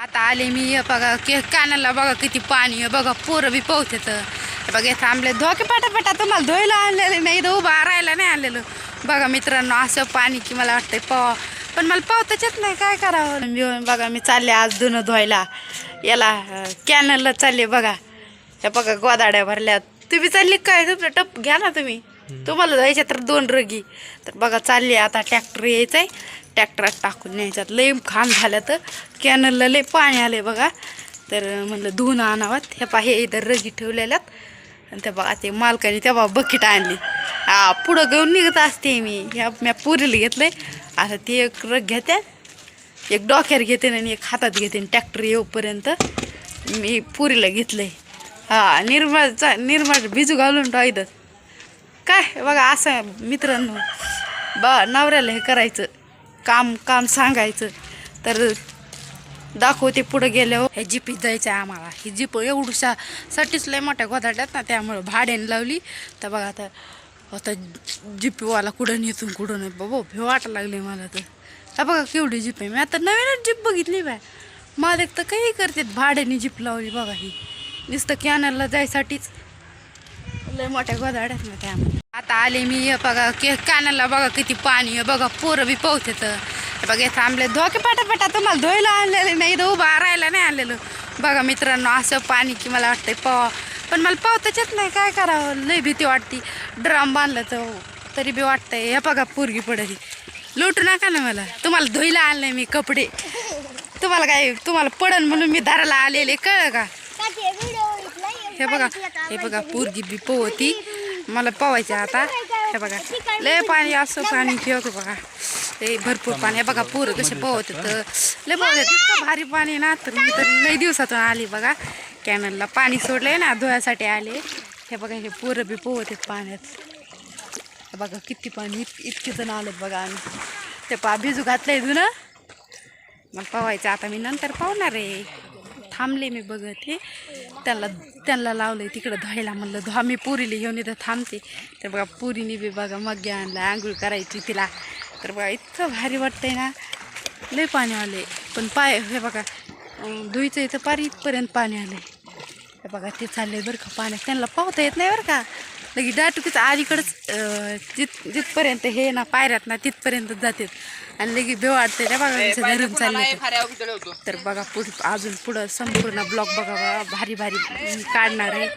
आता आले मी हे बघा के कानाला बघा किती पाणी आहे बघा पोरं बी पोहत येतं हे बघा थांबले धोके पाटापाटा तुम्हाला धुयला आणलेलं नाही इथं उभा राहायला नाही आणलेलं बघा मित्रांनो असं पाणी की मला वाटतंय पावा पण मला पावताच येत नाही काय करावं? मी बघा मी चालले आज धुणं धुवायला. याला कॅनलला चालले बघा. हे बघा गोदाड्या भरल्यात. तुम्ही चालली काय? तुमचं टप घ्या ना तुम्ही. तुम्हाला जायच्या तर दोन रगी. तर बघा चालली आता ट्रॅक्टर यायचंय. ट्रॅक्टरात टाकून न्यायच्यात लय घाण झालं तर कॅनलला लय पाणी आले बघा. तर म्हणलं धुवून आणावात हे पा हे इथं रगी ठेवलेल्यात आणि त्या बघा ते मालकाने तेव्हा बकेट आणली. हा पुढं घेऊन निघत असते मी. ह्या म्या पुरीला घेतलं आहे आता ते एक रग घेते. एक डोक्यावर घेते आणि एक हातात घेते. ट्रॅक्टर येऊपर्यंत मी पुरीला घेतलं आहे हा निर्मळचा निर्मा भिजू घालून टाईत काय? बघा असं मित्रांनो. बा नवऱ्याला हे करायचं काम काम सांगायचं. तर दाखवते पुढं गेल्यावर. हे जिपीत जायचं आहे आम्हाला. ही जीप एवढूसा साठीच लय मोठ्या गोदाड्यात ना त्यामुळं भाड्याने लावली. तर बघा आता आता जीपीवाला कुठं नेतून कुठं नाही. बाबा भेव वाटा लागले मला तर. हा बघा केवढी जीप आहे. मी आता नवीनच जीप बघितली बाय. मालक तर काही करते भाड्याने जीप लावली बघा ही. नुसतं कॅनलला जायसाठीच. लय मोठ्या गोदाड्यात ना त्या आता आले मी हे बघा के कानाला बघा किती पाणी आहे बघा पोरं बी पोहत हे बघा थांबले धोके पाटापाटा तुम्हाला धुयला आणलेलं नाही इथं उभा राहायला नाही आणलेलं. बघा मित्रांनो असं पाणी की मला वाटतंय पावा. पण मला पावताच येत नाही काय करावं? लय भीती वाटती. ड्रम बांधलं तर तरी बी वाटतंय हे बघा पोरगी पडली लुटू नका ना मला. तुम्हाला धुयला आणले मी कपडे. तुम्हाला काय तुम्हाला पडन म्हणून मी दाराला आलेले कळ का? हे बघा हे बघा पोरगी बी पोहती. मला पोवायचं आता. हे बघा लय पाणी असं पाणी ठेवतो बघा. ते भरपूर पाणी. हे बघा पोरं कसे पोहत तर लय पोहत इतकं भारी पाणी ना तर मी तर लय दिवसातून आली बघा. कॅनलला पाणी सोडलंय ना धुवायसाठी आले. हे बघा हे पोरं बी पोहत पाण्यात. हे बघा किती पाणी इतके जण आले बघा आम्ही ते पा भिजू घातलंय धुणं. मला पवायचं आता मी नंतर पावणार आहे. थांबले मी बघत हे. त्यांना त्यांना आहे तिकडं धुवायला म्हणलं धुवा मी पुरीला घेऊन इथं थांबते. तर बघा पुरीने बी बघा मग आणला आंघोळ करायची तिला. तर बघा इतकं भारी वाटतंय ना. लय पाणी आले पण पाय हे बघा धुईचं इथं पार इथपर्यंत पाणी आले हे बघा ते चाललंय बरं का पाण्यात. त्यांना पावता येत नाही बरं का. लगे डाटुकीच अलीकडंच जित जिथपर्यंत हे ना पायऱ्यात ना तिथपर्यंत जातात. आणि लगे भेव वाटते त्या बघा धरून चालले तर बघा पुढे अजून पुढं संपूर्ण ब्लॉक बघा भारी भारी काढणार आहे.